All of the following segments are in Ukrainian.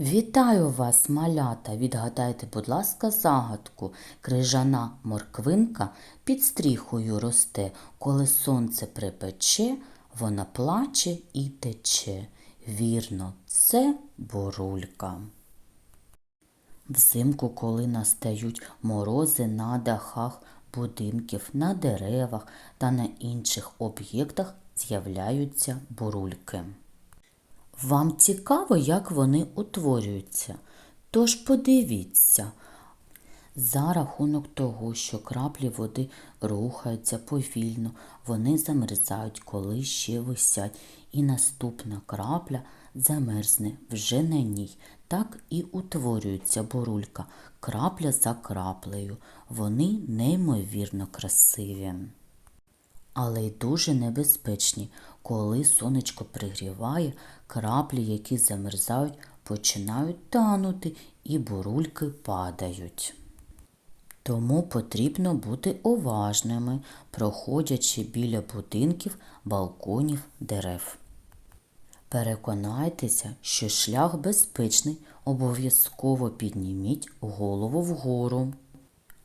Вітаю вас, малята! Відгадайте, будь ласка, загадку. Крижана морквинка під стріхою росте. Коли сонце припече, вона плаче і тече. Вірно, це бурулька. Взимку, коли настають морози на дахах будинків, на деревах та на інших об'єктах з'являються бурульки. Вам цікаво, як вони утворюються? Тож подивіться. За рахунок того, що краплі води рухаються повільно, вони замерзають, коли ще висять, і наступна крапля замерзне вже на ній. Так і утворюється бурулька, крапля за краплею. Вони неймовірно красиві але й дуже небезпечні. Коли сонечко пригріває, краплі, які замерзають, починають танути і бурульки падають. Тому потрібно бути уважними, проходячи біля будинків, балконів, дерев. Переконайтеся, що шлях безпечний, обов'язково підніміть голову вгору.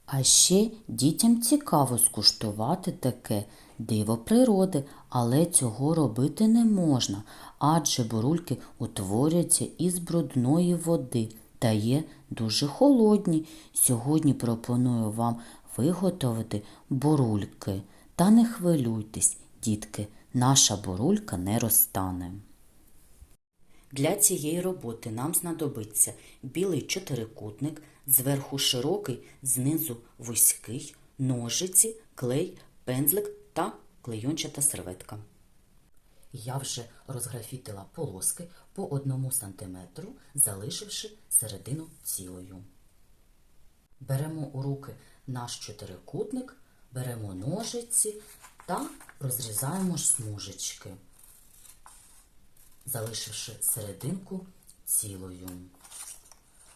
А ще дітям цікаво скуштувати таке диво природи, але цього робити не можна, адже бурульки утворюються із брудної води та є дуже холодні. Сьогодні пропоную вам виготовити бурульки. Та не хвилюйтесь, дітки, наша бурулька не розтане. Для цієї роботи нам знадобиться білий чотирикутник, зверху широкий, знизу вузький, ножиці, клей, пензлик та клейончата серветка. Я вже розграфітила полоски по одному сантиметру, залишивши середину цілою. Беремо у руки наш чотирикутник, беремо ножиці та розрізаємо смужечки залишивши серединку цілою.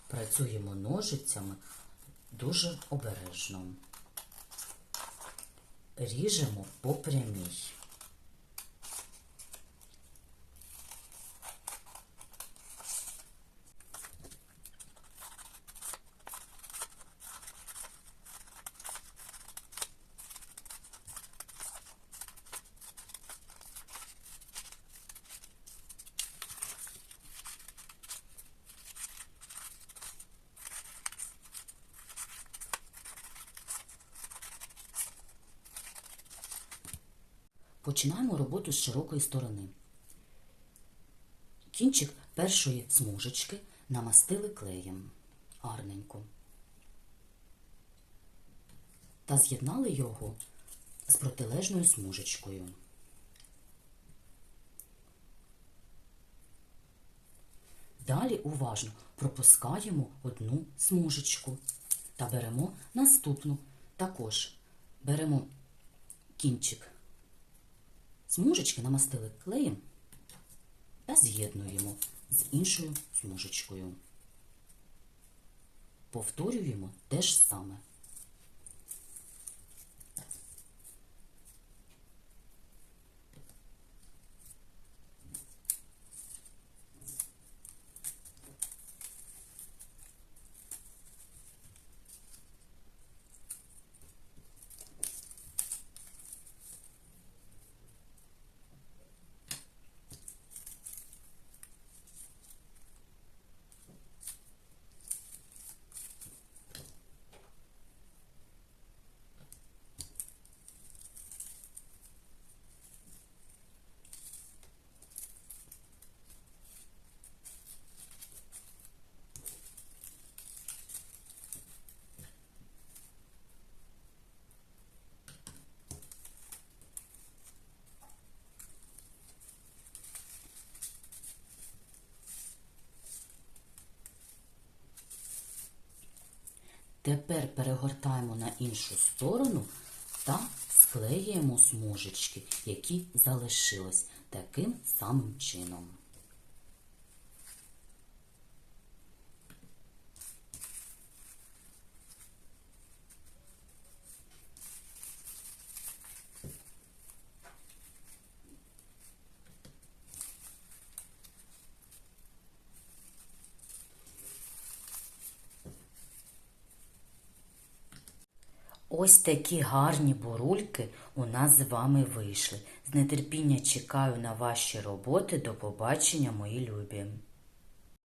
Працюємо ножицями дуже обережно. Ріжемо по прямій. Починаємо роботу з широкої сторони. Кінчик першої смужечки намастили клеєм гарненько та з'єднали його з протилежною смужечкою. Далі уважно пропускаємо одну смужечку та беремо наступну. Також беремо кінчик Смужечки намастили клеєм та з'єднуємо з іншою смужечкою. Повторюємо те ж саме. Тепер перегортаємо на іншу сторону та склеюємо смужечки, які залишились таким самим чином. Ось такі гарні бурульки у нас з вами вийшли. З нетерпіння чекаю на ваші роботи. До побачення, мої любі!